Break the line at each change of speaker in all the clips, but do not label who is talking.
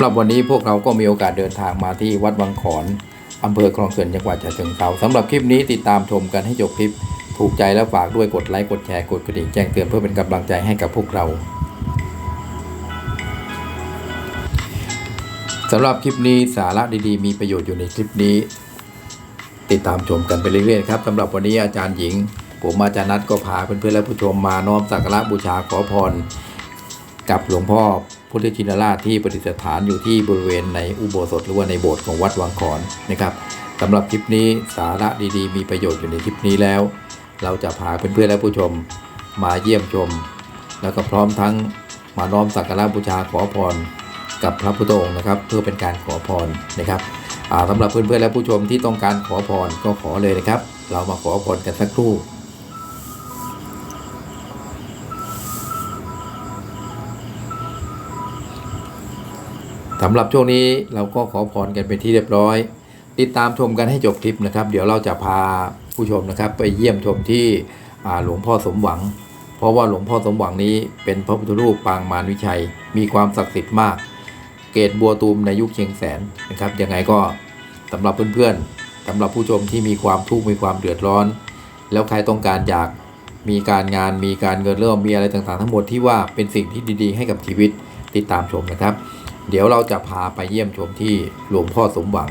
สำหรับวันนี้พวกเราก็มีโอกาสเดินทางมาที่วัดวังขอนอำเภอคลองเขื่อนจังหวัดฉะเชิงเทราสำหรับคลิปนี้ติดตามชมกันให้จบคลิป ถูกใจแล้วฝากด้วยกดไลค์กดแชร์กดกระดิ่งแจ้งเตือนเพื่อเป็นกำลังใจให้กับพวกเราสำหรับคลิปนี้สาระดีๆ มีประโยชน์อยู่ในคลิปนี้ ติดตามชมกันไปเรื่อยๆครับสำหรับวันนี้อาจารย์หญิง ผมอาจารย์นัทก็พาเพื่อนๆและผู้ชมมาน้อมสักการะบูชาขอพร กับหลวงพ่อ พุทธชินราชที่ประดิษฐานอยู่ที่บริเวณในอุโบสถหรือว่าในโบสถ์ของวัดวังขอนนะครับสำหรับคลิปนี้สาระดีๆ มีประโยชน์อยู่ในคลิปนี้แล้ว เราจะพาเพื่อนๆและผู้ชมมาเยี่ยมชม แล้วก็พร้อมทั้งมาน้อมสักการะบูชาขอพร กับพระพุทธองค์นะครับ เพื่อเป็นการขอพรนะครับสำหรับเพื่อนๆและผู้ชมที่ต้องการขอพรก็ขอเลยนะครับ เรามาขอพรกันสักครู่ สำหรับช่วงนี้เราก็ขอพรกันเป็นที่เรียบร้อย ติดตามชมกันให้จบคลิปนะครับ เดี๋ยวเราจะพาผู้ชมนะครับ ไปเยี่ยมชมที่หลวงพ่อสมหวัง เพราะว่าหลวงพ่อสมหวังนี้เป็นพระพุทธรูปปางมารวิชัย มีความศักดิ์สิทธิ์มาก เกตบัวตูมในยุคเชียงแสนนะครับยังไงก็สำหรับเพื่อนๆสำหรับผู้ชมที่มีความทุกข์มีความเดือดร้อน แล้วใครต้องการอยากมีการงานมีการเงินเริ่มมีอะไรต่างๆ ทั้งหมดที่ว่าเป็นสิ่งที่ดีๆ ให้กับชีวิตติดตามชมนะครับ เดี๋ยวเราจะพาไปเยี่ยมชมที่หลวงพ่อสมหวัง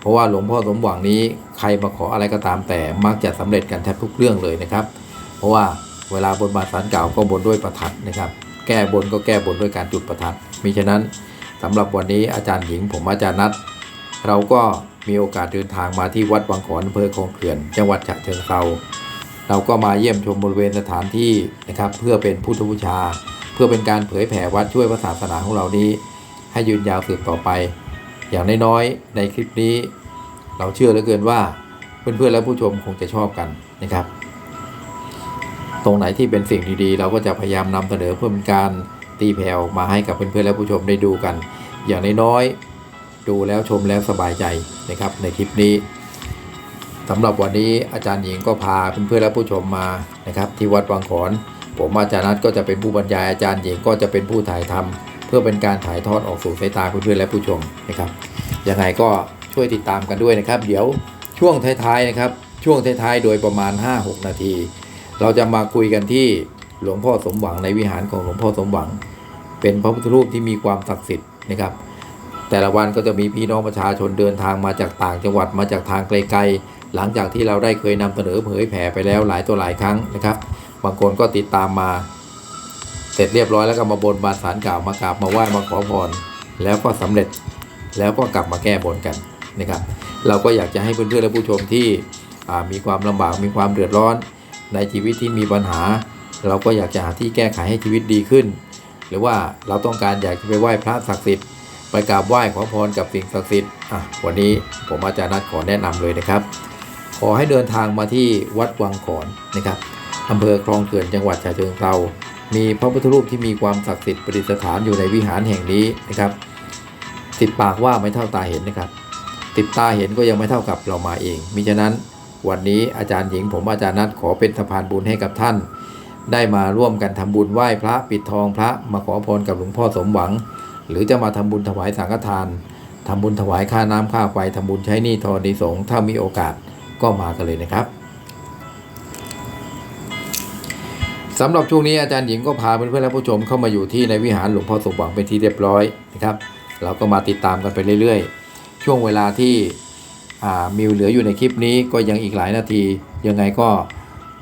เพราะว่าหลวงพ่อสมหวังนี้ใครมาขออะไรก็ตามแต่มักจะสำเร็จกันแทบทุกเรื่องเลยนะครับ เพราะว่าเวลาบนบานสารเก่าก็บนด้วยประทัดนะครับ แก้บนก็แก้บนด้วยการจุดประทัดมิฉะนั้นสำหรับวันนี้อาจารย์หญิงผมอาจารย์นัทเราก็มีโอกาสเดินทางมาที่วัดวังขอนอำเภอคลองเขื่อน จังหวัดฉะเชิงเทราเราก็มาเยี่ยมชมบริเวณสถานที่นะครับ เพื่อเป็นพุทธบูชา เพื่อเป็นการเผยแผ่วัดช่วยพระศาสนาของเรานี้ ให้ยืนยาวสืบต่อไป อย่างน้อยๆในคลิปนี้ เราเชื่อเหลือเกินว่าเพื่อนๆและผู้ชมคงจะชอบกันนะครับ ตรงไหนที่เป็นสิ่งดีๆ เราก็จะพยายามนำเสนอเพื่อเป็นการตีแผ่ออกมาให้กับเพื่อนๆและผู้ชมได้ดูกัน อย่างน้อยๆดูแล้วชมแล้วสบายใจนะครับ ในคลิปนี้สำหรับวันนี้อาจารย์หญิงก็พาเพื่อนๆและผู้ชมมานะครับ ที่วัดวังขอนผมอาจารย์นัทก็จะเป็นผู้บรรยายอาจารย์หญิงก็จะเป็นผู้ถ่ายทำเพื่อเป็นการถ่ายทอดออกสู่สายตาเพื่อนๆและผู้ชมนะครับยังไงก็ช่วยติดตามกันด้วยนะครับ เดี๋ยวช่วงท้ายๆนะครับ ช่วงท้ายๆโดยประมาณ 5-6 นาที เราจะมาคุยกันที่หลวงพ่อสมหวังในวิหารของหลวงพ่อสมหวัง เป็นพระพุทธรูปที่มีความศักดิ์สิทธิ์นะครับ แต่ละวันก็จะมีพี่น้องประชาชนเดินทางมาจากต่างจังหวัดมาจากทางไกลๆ หลังจากที่เราได้เคยนำเสนอเผยแผ่ไปแล้วหลายตัวหลายครั้งนะครับ บางคนก็ติดตามมา เสร็จเรียบร้อยแล้วก็มาบนบานสารกล่าวมากราบมาไหว้มาขอพรแล้วก็สำเร็จแล้วก็กลับมาแก้บนกันนะครับ เราก็อยากจะให้เพื่อนๆและผู้ชมที่มีความลำบากมีความเดือดร้อน ในชีวิตที่มีปัญหา เราก็อยากจะหาที่แก้ไขให้ชีวิตดีขึ้น หรือว่าเราต้องการอยากจะไปไหว้พระศักดิ์สิทธิ์ไปกราบไหว้ขอพรกับสิ่งศักดิ์สิทธิ์อะวันนี้ผมอาจารย์นัทขอแนะนำเลยนะครับ ขอให้เดินทางมาที่วัดวังขอนนะครับอำเภอคลองเขื่อนจังหวัดฉะเชิงเทรา มีพระพุทธรูปที่มีความศักดิ์สิทธิ์ประดิษฐานอยู่ในวิหารแห่งนี้นะครับสิบปากว่าไม่เท่าตาเห็นนะครับสิบตาเห็นก็ยังไม่เท่ากับเรามาเอง มิฉะนั้นวันนี้อาจารย์หญิงผมอาจารย์นัทขอเป็นสะพานบุญให้กับท่าน ได้มาร่วมกันทำบุญไหว้พระปิดทองพระมาขอพรกับหลวงพ่อสมหวัง หรือจะมาทำบุญถวายสังฆทานทำบุญถวายค่าน้ำค่าไฟทำบุญใช้หนี้ทอนิสงถ้ามีโอกาสก็มากันเลยนะครับ สำหรับช่วงนี้อาจารย์หญิงก็พาเพื่อนๆและผู้ชมเข้ามาอยู่ที่ในวิหารหลวงพ่อสมหวังเป็นที่เรียบร้อยนะครับเราก็มาติดตามกันไปเรื่อยๆ ช่วงเวลาที่มีเหลืออยู่ในคลิปนี้ก็ยังอีกหลายนาที ยังไงก็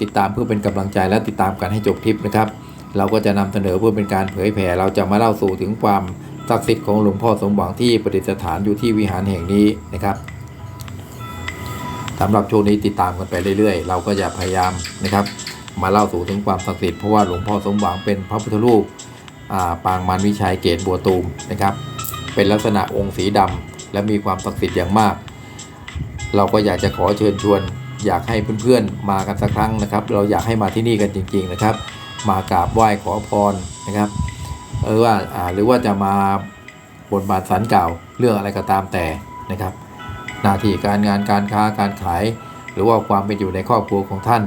ติดตามเพื่อเป็นกำลังใจและติดตามกันให้จบคลิปนะครับ เราก็จะนำเสนอเพื่อเป็นการเผยแผ่เราจะมาเล่าสู่ถึงความศักดิ์สิทธิ์ของหลวงพ่อสมหวังที่ประดิษฐานอยู่ที่วิหารแห่งนี้นะครับสำหรับช่วงนี้ติดตามกันไปเรื่อยๆ เราก็จะพยายามนะครับ มาเล่าสู่ถึงความศักดิ์สิทธิ์เพราะว่าหลวงพ่อสมหวังเป็นพระพุทธรูปปางมารวิชัยเกตบัวตูมนะครับ เป็นลักษณะองค์สีดำและมีความศักดิ์สิทธิ์อย่างมาก เราก็อยากจะขอเชิญชวน อยากให้เพื่อนๆมากันสักครั้งนะครับ เราอยากให้มาที่นี่กันจริง ๆนะครับ มากราบไหว้ขอพรนะครับเออว่าาหรือว่าจะมาบนบานสันเก่าวเรื่องอะไรก็ตามแต่นะครับ หน้าที่การงานการค้าการขาย หรือว่าความเป็นอยู่ในครอบครัวของท่าน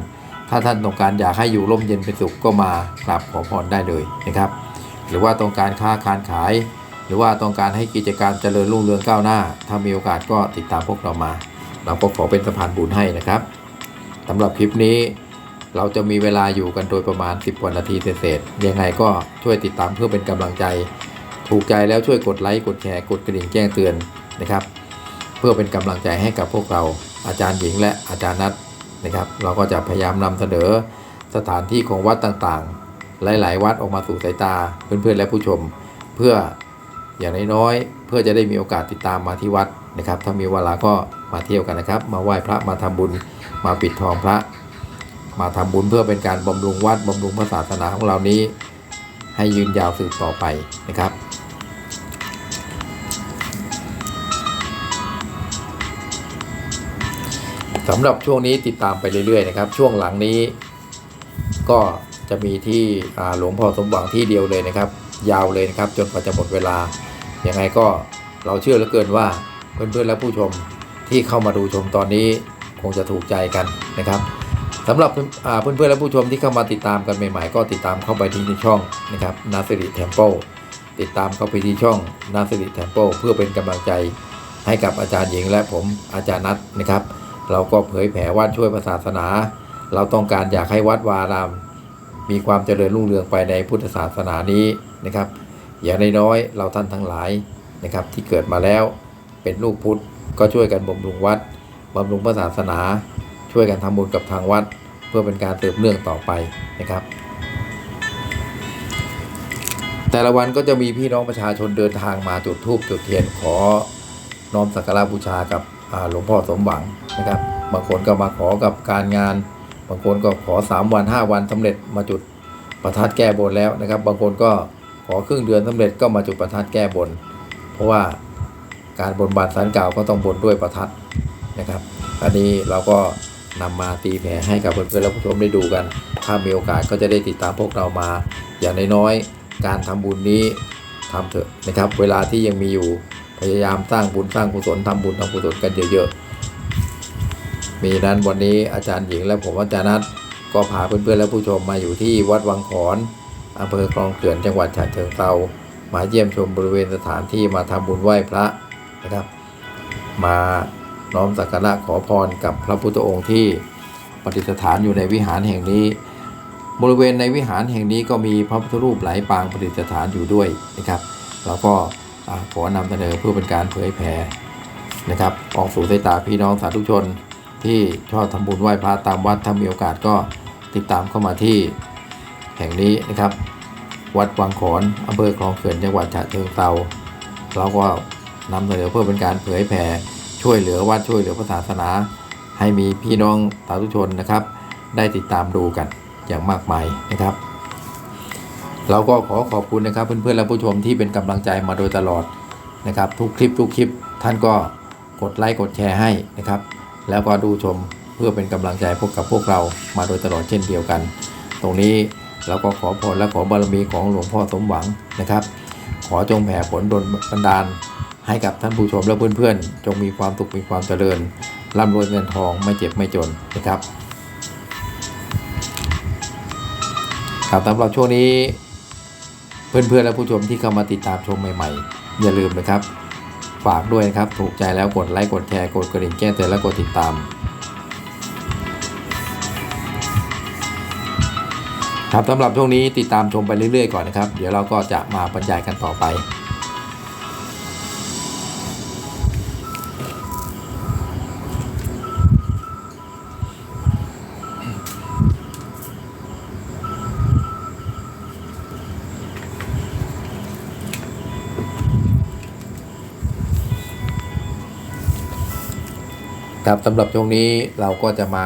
ถ้าท่านต้องการอยากให้อยู่ร่มเย็นเป็นสุขก็มากราบขอพรได้เลยนะครับ หรือว่าต้องการค้าการขาย หรือว่าต้องการให้กิจการเจริญรุ่งเรืองก้าวหน้า ถ้ามีโอกาสก็ติดตามพวกเรามา เราก็ขอเป็นสะพานบุญให้นะครับสำหรับคลิปนี้เราจะมีเวลาอยู่กันโดยประมาณ 10กว่านาทีเศษๆยังไงก็ช่วยติดตามเพื่อเป็นกำลังใจ ถูกใจแล้วช่วยกดไลค์กดแชร์กดกระดิ่งแจ้งเตือนนะครับ เพื่อเป็นกำลังใจให้กับพวกเราอาจารย์หญิงและอาจารย์นัท นะครับ เราก็จะพยายามนำเสนอสถานที่ของวัดต่างๆ หลาย ๆ วัดออกมาสู่สายตาเพื่อนๆและผู้ชม เพื่ออย่างน้อยๆเพื่อจะได้มีโอกาสติดตามมาที่วัดนะครับ ถ้ามีเวลาก็มาเที่ยวกันนะครับ มาไหว้พระมาทำบุญมาปิดทองพระ มาทำบุญเพื่อเป็นการบำรุงวัดบำรุงพระศาสนาของเรานี้ ให้ยืนยาวสืบต่อไปนะครับ สำหรับช่วงนี้ติดตามไปเรื่อยๆนะครับ ช่วงหลังนี้ก็จะมีที่หลวงพ่อสมหวังที่เดียวเลยนะครับ ยาวเลยนะครับ จนกว่าจะหมดเวลายังไงก็เราเชื่อเหลือเกินว่าเพื่อนๆและผู้ชมที่เข้ามาดูชมตอนนี้คงจะถูกใจกันนะครับสำหรับเพื่อนๆและผู้ชมที่เข้ามาติดตามกันใหม่ๆก็ติดตามเข้าไปที่ช่องนะครับนาสิริเทมเปิลติดตามเข้าไปที่ช่องนาสิริเทมเปิลเพื่อเป็นกำลังใจให้กับอาจารย์หญิงและผมอาจารย์นัทนะครับ เราก็เผยแผ่วัดช่วยศาสนา เราต้องการอยากให้วัดวาราม มีความเจริญรุ่งเรืองไปในพุทธศาสนานี้นะครับ อย่างน้อยๆเราท่านทั้งหลายนะครับที่เกิดมาแล้วเป็นลูกพุทธก็ช่วยกันบำรุงวัดบำรุงพระศาสนา ช่วยกันทำบุญกับทางวัด เพื่อเป็นการสืบเนื่องต่อไปนะครับ แต่ละวันก็จะมีพี่น้องประชาชนเดินทางมาจุดธูปจุดเทียนขอน้อมสักการะบูชากับ หลวงพ่อสมหวังนะครับบางคนก็มาขอกับการงาน บางคนก็ขอ 3 วัน 5 วันสำเร็จมาจุดประทัดแก้บนแล้วนะครับ บางคนก็ขอครึ่งเดือนสำเร็จก็มาจุดประทัดแก้บน เพราะว่าการบนบานสารกล่าวก็ต้องบนด้วยประทัดนะครับอันนี้เราก็นำมาตีแผ่ให้กับเพื่อนๆและผู้ชมได้ดูกัน ถ้ามีโอกาสก็จะได้ติดตามพวกเรามา อย่างน้อยๆการทำบุญนี้ทำเถอะนะครับ เวลาที่ยังมีอยู่ พยายามสร้างบุญสร้างกุศลทำบุญทำกุศลกันเยอะๆ มีนั้นวันนี้อาจารย์หญิงและผมอาจารย์นัทก็พาเพื่อนๆและผู้ชมมาอยู่ที่วัดวังขอนอำเภอคลองเขื่อนจังหวัดฉะเชิงเทรามาเยี่ยมชมบริเวณสถานที่มาทำบุญไหว้พระนะครับ มาน้อมสักการะขอพรกับพระพุทธองค์ที่ประดิษฐานอยู่ในวิหารแห่งนี้ บริเวณในวิหารแห่งนี้ก็มีพระพุทธรูปหลายปางประดิษฐานอยู่ด้วยนะครับเราก็ ขอนำเสนอเพื่อเป็นการเผยแผ่นะครับ ออกสู่สายตาพี่น้องสาธุชน ที่ชอบทำบุญไหว้พระตามวัดถ้ามีโอกาสก็ติดตามเข้ามาที่แห่งนี้นะครับ วัดวังขอนอำเภอคลองเขื่อนจังหวัดฉะเชิงเทราเราก็นำเสนอเพื่อเป็นการเผยแผ่ช่วยเหลือวัดช่วยเหลือพระศาสนา ให้มีพี่น้องสาธุชนนะครับ ได้ติดตามดูกันอย่างมากมายนะครับ เราก็ขอขอบคุณนะครับเพื่อนๆและผู้ชมที่เป็นกำลังใจมาโดยตลอดนะครับ ทุกคลิปทุกคลิปท่านก็กดไลค์กดแชร์ให้นะครับ แล้วก็ดูชมเพื่อเป็นกำลังใจพวกกับพวกเรามาโดยตลอดเช่นเดียวกัน ตรงนี้เราก็ขอพรและขอบารมีของหลวงพ่อสมหวังนะครับ ขอจงแผ่ผลดลบันดาล ให้กับท่านผู้ชมและเพื่อนๆ จงมีความสุขมีความเจริญร่ำรวยเงินทองไม่เจ็บไม่จนนะครับครับสำหรับช่วงนี้ เพื่อนๆและผู้ชมที่เข้ามาติดตามชมใหม่ๆ อย่าลืมนะครับ ฝากด้วยนะครับ ถูกใจแล้วกดไลค์กดแชร์กดกระดิ่งแจ้งเตือนและกดติดตาม ครับสำหรับช่วงนี้ติดตามชมไปเรื่อยๆก่อนนะครับ เดี๋ยวเราก็จะมาบรรยายกันต่อไป ครับสำหรับช่วงนี้เราก็จะมา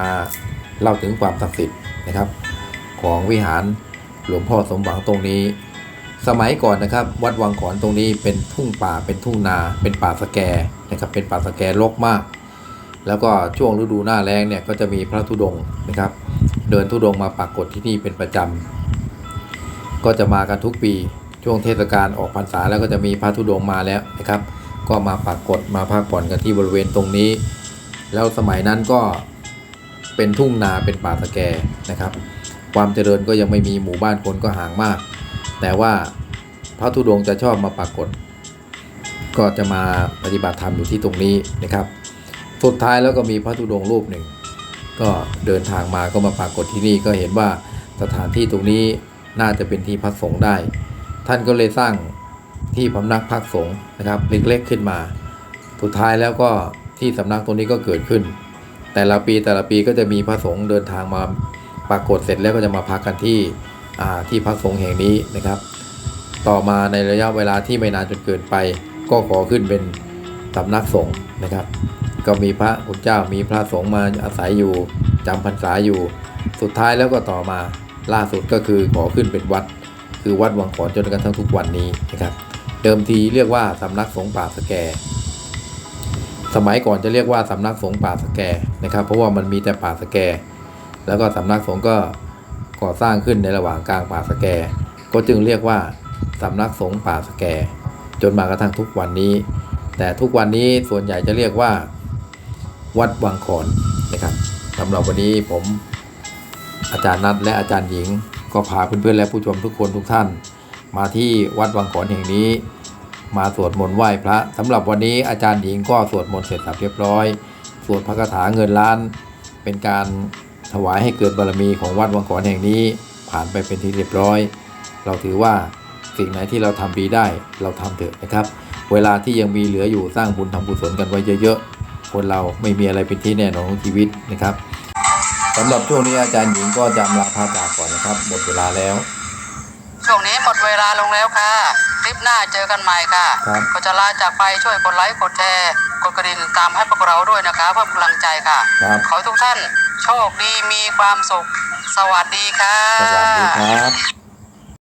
เล่าถึงความศักดิ์สิทธิ์นะครับ ของวิหารหลวงพ่อสมหวังตรงนี้ สมัยก่อนนะครับ วัดวังขอนตรงนี้เป็นทุ่งป่าเป็นทุ่งนา เป็นป่าสแกนะครับเป็นป่าสแกรกมาก แล้วก็ช่วงฤดูหน้าแล้งเนี่ยก็จะมีพระธุดงนะครับ เดินธุดงมาปรากฏที่นี่เป็นประจำก็จะมากันทุกปีช่วงเทศกาลออกพรรษาแล้วก็จะมีพระธุดงมาแล้วนะครับ ก็มาปรากฏมาพักผ่อนกันที่บริเวณตรงนี้ แล้วสมัยนั้นก็เป็นทุ่งนาเป็นป่าตะแกนะครับ ความเจริญก็ยังไม่มีหมู่บ้านคนก็ห่างมาก แต่ว่าพระธุดงค์จะชอบมาปรากฏ ก็จะมาปฏิบัติธรรมอยู่ที่ตรงนี้นะครับ สุดท้ายแล้วก็มีพระธุดงค์รูปหนึ่ง ก็เดินทางมาก็มาปรากฏที่นี่ก็เห็นว่าสถานที่ตรงนี้น่าจะเป็นที่พักสงฆ์ได้ ท่านก็เลยสร้างที่พำนักพักสงฆ์นะครับ เล็กๆขึ้นมา สุดท้ายแล้วก็ ที่สำนักตรงนี้ก็เกิดขึ้น แต่ละปีแต่ละปีก็จะมีพระสงฆ์เดินทางมาปรากฏเสร็จแล้วก็จะมาพักกันที่ที่พักสงฆ์แห่งนี้นะครับ ต่อมาในระยะเวลาที่ไม่นานจนเกินไป ก็ขอขึ้นเป็นสำนักสงฆ์นะครับ ก็มีพระคุณเจ้ามีพระสงฆ์มาอาศัยอยู่จำพรรษาอยู่ สุดท้ายแล้วก็ต่อมาล่าสุดก็คือขอขึ้นเป็นวัด คือวัดวังขอนจนกระทั่งทุกวันนี้นะครับ เดิมทีเรียกว่าสำนักสงฆ์ป่าสแก สมัยก่อนจะเรียกว่าสำนักสงฆ์ป่าสแกนะครับ เพราะว่ามันมีแต่ป่าสแก แล้วก็สำนักสงฆ์ก็ก่อสร้างขึ้นในระหว่างกลางป่าสแก ก็จึงเรียกว่าสำนักสงฆ์ป่าสแก จนมากระทั่งทุกวันนี้ แต่ทุกวันนี้ส่วนใหญ่จะเรียกว่า วัดวังขอนนะครับสำหรับวันนี้ผมอาจารย์นัทและอาจารย์หญิง ก็พาเพื่อนๆและผู้ชมทุกคนทุกท่าน มาที่วัดวังขอนแห่งนี้ มาสวดมนต์ไหว้พระสำหรับวันนี้อาจารย์หญิงก็สวดมนต์เสร็จสับเรียบร้อย สวดพระคาถาเงินล้าน เป็นการถวายให้เกิดบารมีของวัดวังขอนแห่งนี้ผ่านไปเป็นที่เรียบร้อย เราถือว่าสิ่งไหนที่เราทำดีได้เราทำเถอะนะครับ เวลาที่ยังมีเหลืออยู่สร้างบุญทำกุศลกันไว้เยอะๆ คนเราไม่มีอะไรเป็นที่แน่นอนของชีวิตนะครับสำหรับช่วงนี้อาจารย์หญิงก็จะอำลาพาจากก่อนนะครับหมดเวลาแล้ว
ช่วงนี้หมดเวลาลงแล้วค่ะ ลิปหน้าเจอกันใหม่ค่ะ
ครับ
ก็จะลาจากไปช่วยกดไลค์กดแชร์กดกระดิ่งตามให้พวกเราด้วยนะคะเพื่อเป็นกำลังใจค่ะ
ครับ
ขอให้ทุกท่าน โชคดีมีความสุข สวัสดีค่ะ
สวัสดีครับ